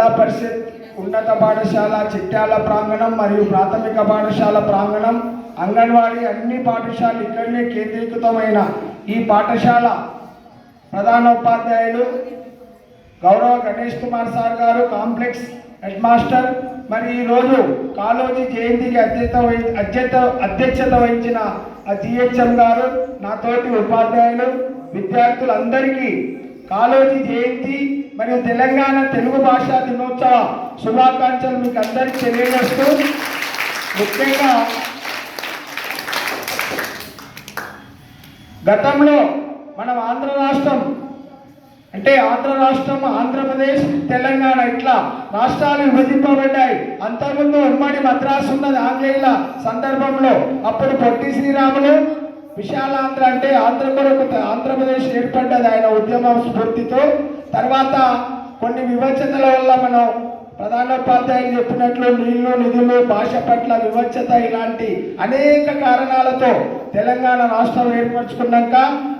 జిల్లా పరిషత్ ఉన్నత పాఠశాల చిట్యాల ప్రాంగణం మరియు ప్రాథమిక పాఠశాల ప్రాంగణం. అంగన్వాడీ అన్ని పాఠశాలలు ఇక్కడనే కేంద్రీకృతమైన ఈ పాఠశాల ప్రధానోపాధ్యాయులు గౌరవ గణేష్ కుమార్ సార్ గారు కాంప్లెక్స్ హెడ్ మాస్టర్. మరి ఈరోజు కాలోజీ జయంతికి అధ్యత అధ్యత అధ్యక్షత వహించిన జిహెచ్ఎం గారు నాతోటి ఉపాధ్యాయులు విద్యార్థులందరికీ కాలోజీ జయంతి మరియు తెలంగాణ తెలుగు భాషా దినోత్సవ శుభాకాంక్షలు మీకు అందరికీ తెలియజేస్తూ ముఖ్యంగా గతంలో మనం ఆంధ్ర రాష్ట్రం అంటే ఆంధ్ర రాష్ట్రం ఆంధ్రప్రదేశ్ తెలంగాణ ఇట్లా రాష్ట్రాలు విభజింపబడ్డాయి. అంతకుముందు ఉమ్మడి మద్రాసు ఉన్నది ఆంగ్లేయుల సందర్భంలో. అప్పుడు పొట్టి శ్రీరాములు విశాలాంధ్ర అంటే ఆంధ్ర కొరకు ఆంధ్రప్రదేశ్ ఏర్పడ్డది ఆయన ఉద్యమ స్ఫూర్తితో. తర్వాత కొన్ని వివక్షతల వల్ల మనం ప్రధానోపాధ్యాయులు చెప్పినట్లు నీళ్ళు నిధులు భాష పట్ల వివక్షత ఇలాంటి అనేక కారణాలతో తెలంగాణ రాష్ట్రం ఏర్పరచుకున్నాక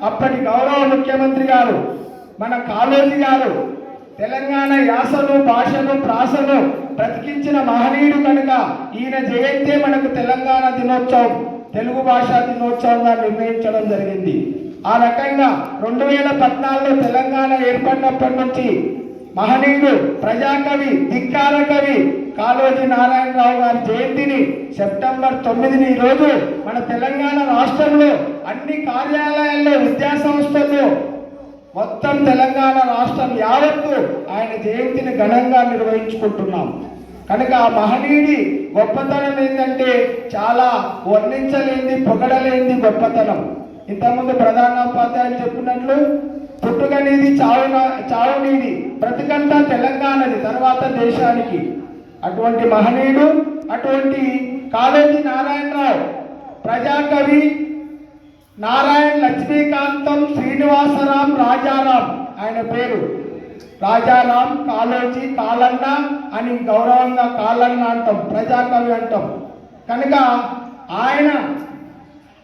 అప్పటి గౌరవ ముఖ్యమంత్రి గారు మన కాళోజీ గారు తెలంగాణ యాసను భాషను ప్రాసను బ్రతికించిన మహనీయుడు కనుక ఈయన జయంతే మనకు తెలంగాణ దినోత్సవం. తెలుగు భాషా దినోత్సవంగా నిర్ణయించడం జరిగింది. ఆ రకంగా రెండు వేల పద్నాలుగులో తెలంగాణ ఏర్పడినప్పటి నుంచి మహనీయుడు ప్రజాకవి ధిక్కార కవి కాళోజీ నారాయణరావు గారి జయంతిని సెప్టెంబర్ తొమ్మిదిని ఈరోజు మన తెలంగాణ రాష్ట్రంలో అన్ని కార్యాలయాల్లో విద్యా సంస్థల్లో మొత్తం తెలంగాణ రాష్ట్రం యావత్తు ఆయన జయంతిని ఘనంగా నిర్వహించుకుంటున్నాం. కనుక ఆ మహనీయుడి గొప్పతనం ఏంటంటే చాలా వర్ణించలేని పొగడలేని గొప్పతనం. ఇంతకుముందు ప్రధానోపాధ్యాయులు చెప్పినట్లు పుట్టుకనేది చావు చావునీది బ్రతికంతా తెలంగాణది తర్వాత దేశానికి. అటువంటి మహనీయుడు అటువంటి కాళోజీ నారాయణరావు ప్రజాకవి నారాయణ లక్ష్మీకాంతం శ్రీనివాసరాం రాజారాం ఆయన పేరు. రాజారాం కాలోజీ కాలన్న అని గౌరవంగా కాలన్న అంటాం ప్రజాకవి అంటాం. కనుక ఆయన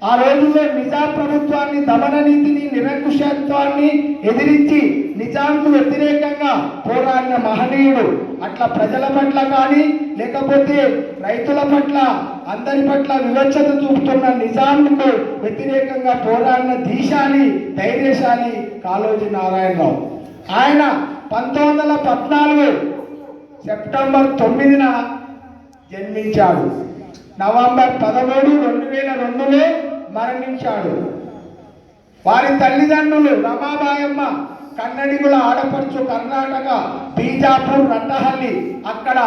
ఆ రోజుల్లో నిజాం ప్రభుత్వాన్ని దమన నీతిని నిరంకుశత్వాన్ని ఎదిరించి నిజాంకు వ్యతిరేకంగా పోరాడిన మహనీయుడు. అట్లా ప్రజల పట్ల కానీ లేకపోతే రైతుల పట్ల అందరి పట్ల వివక్షత చూపుతున్న నిజాంకు వ్యతిరేకంగా పోరాడిన ధీశాలి ధైర్యశాలి కాళోజీ నారాయణరావు. ఆయన పంతొమ్మిది వందల పద్నాలుగు సెప్టెంబర్ తొమ్మిదిన జన్మించాడు. నవంబర్ పదమూడు రెండు వేల రెండులో మరణించాడు. వారి తల్లిదండ్రులు రమాబాయమ్మ కన్నడిగుల ఆడపడుచు కర్ణాటక బీజాపూర్ రట్టహల్లి అక్కడ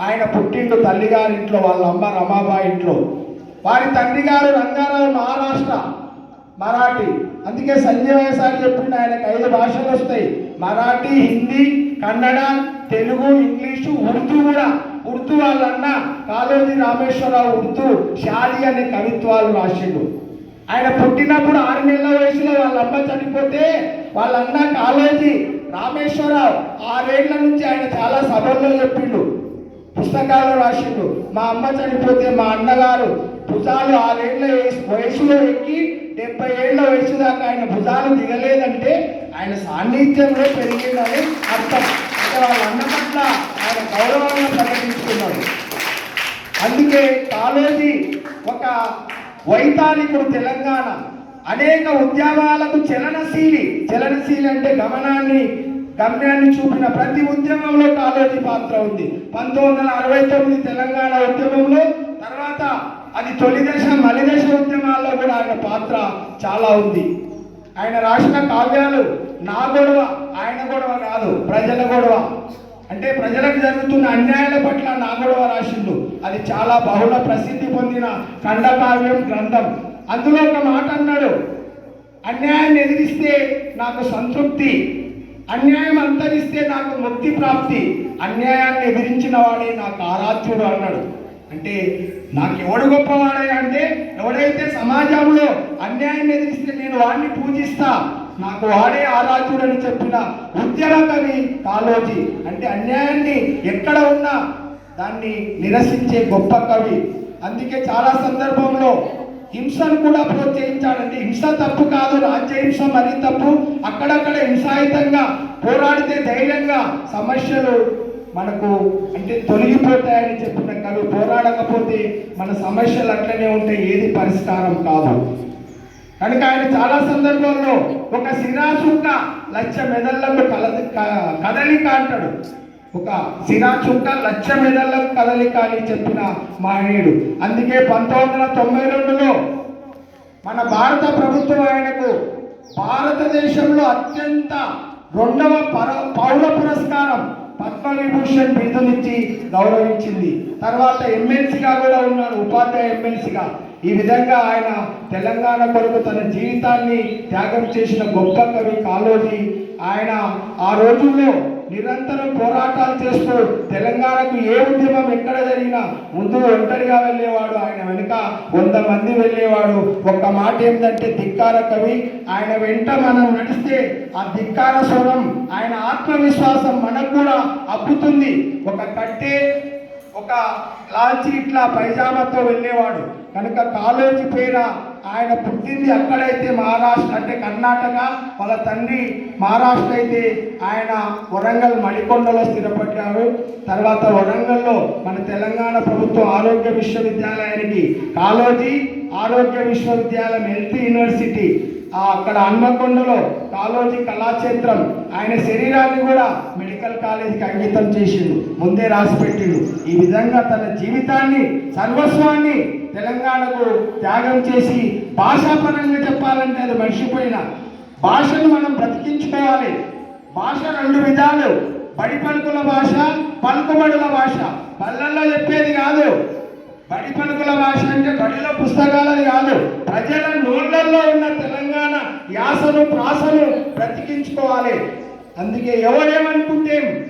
ఆయన పుట్టిండు తల్లిగారింట్లో వాళ్ళ అమ్మ రమాబాయి ఇంట్లో. వారి తండ్రి గారు రంగారావు మహారాష్ట్ర. మరాఠీ. అందుకే సంజయ్ వయసారి చెప్పిండు ఆయనకు ఐదు భాషలు వస్తాయి. మరాఠీ హిందీ కన్నడ తెలుగు ఇంగ్లీషు ఉర్దూ కూడా. ఉర్దూ వాళ్ళన్న కాళోజీ రామేశ్వరరావు ఉర్దూ షాలి అనే కవిత్వాలు రాసిండు. ఆయన పుట్టినప్పుడు ఆరు నెలల వయసులో వాళ్ళ అమ్మ చనిపోతే వాళ్ళన్న కాలేజీ కాళోజీ రామేశ్వరరావు ఆరేళ్ళ నుంచి ఆయన చాలా సభల్లో చెప్పిండు పుస్తకాలు రాసిండు. మా అమ్మ చనిపోతే మా అన్నగారు భుజాలు ఆరేళ్ళ వయసులో ఎక్కి డెబ్బై ఏళ్ళ వయసు దాకా ఆయన భుజాలు దిగలేదంటే ఆయన సాన్నిధ్యంలో పెరిగిందని అర్థం. అక్కడ వాళ్ళ అన్న పట్ల ఆయన గౌరవంగా ప్రకటించుకున్నాడు అందుకే కాళోజీ ఒక వైతాళికుడు తెలంగాణ. అనేక ఉద్యమాలకు చలనశీలి. చలనశీలి అంటే గమనాన్ని గమ్యాన్ని చూపిన ప్రతి ఉద్యమంలో కాళోజీ పాత్ర ఉంది. పంతొమ్మిది వందల అరవై తొమ్మిది తెలంగాణ ఉద్యమంలో తర్వాత అది తొలి దశ మలి దశ ఉద్యమాల్లో కూడా ఆయన పాత్ర చాలా ఉంది. ఆయన రాసిన కావ్యాలు నా గొడవ ఆయన గొడవ కాదు ప్రజల గొడవ. అంటే ప్రజలకు జరుగుతున్న అన్యాయాల పట్ల నా గొడవ రాసిండు. అది చాలా బహుళ ప్రసిద్ధి పొందిన ఖండకావ్యం గ్రంథం. అందులో ఒక మాట అన్నాడు అన్యాయాన్ని ఎదిరిస్తే నాకు సంతృప్తి అన్యాయం అంతరిస్తే నాకు ముక్తి ప్రాప్తి అన్యాయాన్ని ఎదిరించిన వాడే నాకు ఆరాధ్యుడు అన్నాడు. అంటే నాకు ఎవడు గొప్పవాడయ్యా అంటే ఎవడైతే సమాజంలో అన్యాయం ఎదిరిస్తే నేను వాడిని పూజిస్తా. నాకు వాడే ఆరాధ్యుడని చెప్పిన ఉద్యమ కవి కాళోజీ. అంటే అన్యాయాన్ని ఎక్కడ ఉన్నా దాన్ని నిరసించే గొప్ప కవి. అందుకే చాలా సందర్భంలో హింసను కూడా ప్రోత్సహించాడండి. హింస తప్పు కాదు రాజ్య హింస మరీ తప్పు. అక్కడక్కడ హింసాయుతంగా పోరాడితే ధైర్యంగా సమస్యలు మనకు అంటే తొలగిపోతాయని చెప్పిన కవి పోరాడకపోతే మన సమస్యలు అట్లనే ఉంటే ఏది పరిష్కారం కాదు. కనుక ఆయన చాలా సందర్భాల్లో ఒక శిరాచుక్క లక్ష మెదళ్ళకు కలది కదలిక అంటాడు. ఒక శిరాచుక్క లక్ష మెదళ్ళకు కదలిక అని చెప్పిన మహనీయుడు. అందుకే పంతొమ్మిది వందల తొంభై రెండులో మన భారత ప్రభుత్వం ఆయనకు భారతదేశంలో అత్యంత రెండవ పర పౌర పురస్కారం పద్మవిభూషణ్ బిరుదునిచ్చి గౌరవించింది. తర్వాత ఎమ్మెల్సీగా కూడా ఉన్నాడు ఉపాధ్యాయ ఎమ్మెల్సీగా. ఈ విధంగా ఆయన తెలంగాణ కొరకు తన జీవితాన్ని త్యాగం చేసిన గొప్ప కవి కాలోజీ ఆయన ఆ రోజుల్లో నిరంతరం పోరాటాలు చేస్తూ తెలంగాణకు ఏ ఉద్యమం ఎక్కడ జరిగినా ముందు ఒంటరిగా వెళ్ళేవాడు ఆయన వెనుక వంద మంది వెళ్ళేవాడు. ఒక్క మాట ఏంటంటే ధిక్కార కవి ఆయన వెంట మనం నడిస్తే ఆ ధిక్కార స్వరం ఆయన ఆత్మవిశ్వాసం మనకు కూడా అబ్బుతుంది. ఒక కట్టే ఒక లాల్చి ఇట్లా పైజామాతో వెళ్ళేవాడు. కనుక కాలేజీ పేర ఆయన పుట్టింది అక్కడైతే మహారాష్ట్ర అంటే కర్ణాటక. వాళ్ళ తండ్రి మహారాష్ట్ర అయితే ఆయన వరంగల్ మణికొండలో స్థిరపడ్డారు. తర్వాత వరంగల్లో మన తెలంగాణ ప్రభుత్వ ఆరోగ్య విశ్వవిద్యాలయానికి కాలోజీ ఆరోగ్య విశ్వవిద్యాలయం హెల్త్ యూనివర్సిటీ అక్కడ హన్మకొండలో కాలోజీ కళాక్షేత్రం. ఆయన శరీరాన్ని కూడా మెడికల్ కాలేజీకి అంకితం చేసిండు. ముందే రాసి పెట్టిండు. ఈ విధంగా తన జీవితాన్ని సర్వస్వాన్ని తెలంగాణకు త్యాగం చేసి భాషాపరంగా చెప్పాలంటే అది మర్చిపోయిన భాషను మనం బ్రతికించుకోవాలి. భాష రెండు విధాలు. బడి పలుకుల భాష పలుకుబడుల భాష. పల్లెల్లో చెప్పేది కాదు. బడి పలుకుల భాష అంటే బడిలో పుస్తకాలది కాదు. ప్రజల నోళ్ళల్లో ఉన్న తెలంగాణ యాసను ప్రాసను బ్రతికించుకోవాలి. అందుకే ఎవరేమనుకుంటే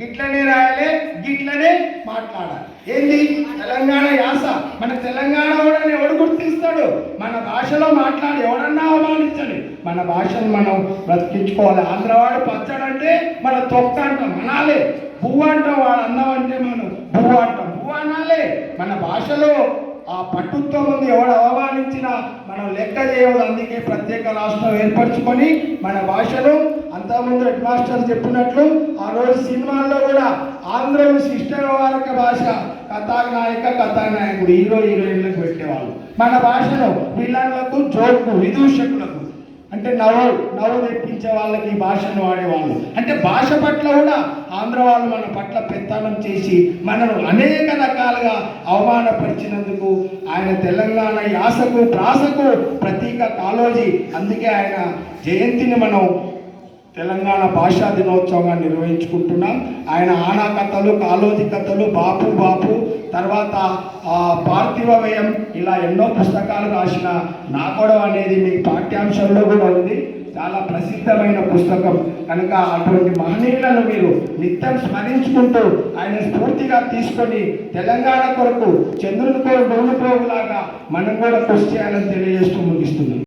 గిట్లనే రాయాలి గిట్లనే మాట్లాడాలి. ఏంది? తెలంగాణ యాస. మన తెలంగాణ వాడని ఎవడు గుర్తిస్తాడు? మన భాషలో మాట్లాడి ఎవడన్నా అవమానించండి. మన భాషను మనం బ్రతికించుకోవాలి. ఆంధ్రవాడు పచ్చడంటే మన తొక్క అంటాం అనాలే. పువ్వు అంటాం వాడు అన్నం అంటే మనం పువ్వు అంటాం. పువ్వు అనాలే. మన భాషలో ఆ పట్టుత్వం ఉంది. ఎవడు అవమానించినా మనం లెక్క చేయవద్దు. అందుకే ప్రత్యేక రాష్ట్రం ఏర్పరచుకొని మన భాషను అంతకుముందు హెడ్ మాస్టర్ చెప్పినట్లు ఆ రోజు సినిమాల్లో కూడా ఆంధ్రులు శిష్ట భాష కథానాయక కథానాయకుడు హీరో హీరోయిన్లకు పెట్టేవాళ్ళు. మన భాషను విలన్లకు జోకు విదూషకులకు అంటే నవ్వు నవ్వు తెప్పించే వాళ్ళకి ఈ భాషను వాడేవాళ్ళు. అంటే భాష పట్ల కూడా ఆంధ్ర వాళ్ళు మన పట్ల పెత్తనం చేసి మనను అనేక రకాలుగా అవమానపరిచినందుకు ఆయన తెలంగాణ యాసకు ప్రాసకు ప్రతీక కాలోజీ. అందుకే ఆయన జయంతిని మనం తెలంగాణ భాషా దినోత్సవంగా నిర్వహించుకుంటున్నాం. ఆయన ఆనా కథలు కాలోజీ కథలు బాపు బాపు తర్వాత ఆ, పార్థివ వ్యయం ఇలా ఎన్నో పుస్తకాలు రాసిన నాకొడవ అనేది మీ పాఠ్యాంశంలో కూడా ఉంది. చాలా ప్రసిద్ధమైన పుస్తకం. కనుక అటువంటి మహనీయులను మీరు నిత్యం స్మరించుకుంటూ ఆయన స్ఫూర్తిగా తీసుకొని తెలంగాణ కొరకు చంద్రునికో డోలుపోగులాగా మనం కూడా కృషి చేయాలని తెలియజేస్తూ ముగిస్తున్నాం.